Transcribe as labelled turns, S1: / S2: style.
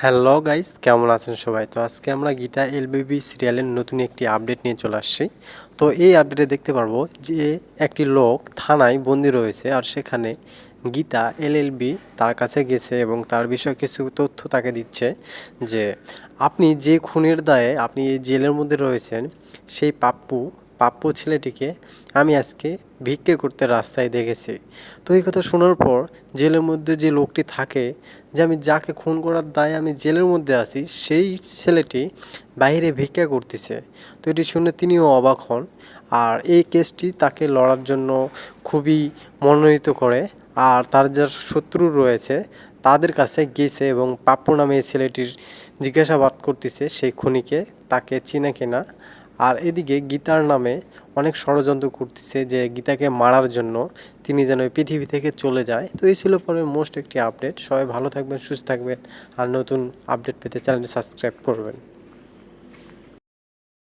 S1: Hello guys কেমন আছেন সবাই? তো আজকে আমরা গীতা এলবিবি সিরিয়ালের নতুন একটি আপডেট নিয়ে চলে আসছি। তো এই আপডেটে দেখতে পারব যে একটি লোক থানায় বন্দি রয়েছে আর সেখানে গীতা এলএলবি তার কাছে গেছে এবং তার বিষয়ে কিছু তথ্য তাকে দিচ্ছে যে আপনি যে খুনের দায়ে আপনি এই জেলের মধ্যে রয়েছেন, সেই পাপ্পু পাপ্পু ছেলেটিকে আমি আজকে ভিক্ষে করতে রাস্তায় দেখেছি। তো এই কথা শোনার পর জেলের মধ্যে যে লোকটি থাকে, যে আমি যাকে খুন করার দায়ে আমি জেলের মধ্যে আছি, সেই ছেলেটি বাইরে ভিক্ষা করতেছে। তো এটি শুনে তিনিও অবাক হন আর এই কেসটি তাকে লড়ার জন্য খুবই মনোনীত করে আর তার যার শত্রু রয়েছে তাদের কাছে গেছে এবং পাপ্পু নামে এই ছেলেটির জিজ্ঞাসাবাদ করতেছে সেই খুনিকে, তাকে চিনে কিনা। আর এদিকে গীতার নামে অনেক ষড়যন্ত্র করতেছে যে গীতাকে মারার জন্য তিনি যেন পৃথিবী থেকে চলে যায়। তো এই ছিল পরে মোস্ট একটি আপডেট সবাই ভালো থাকবেন, সুস্থ থাকবেন। আর নতুন আপডেট পেতে চ্যানেলটি সাবস্ক্রাইব করবেন।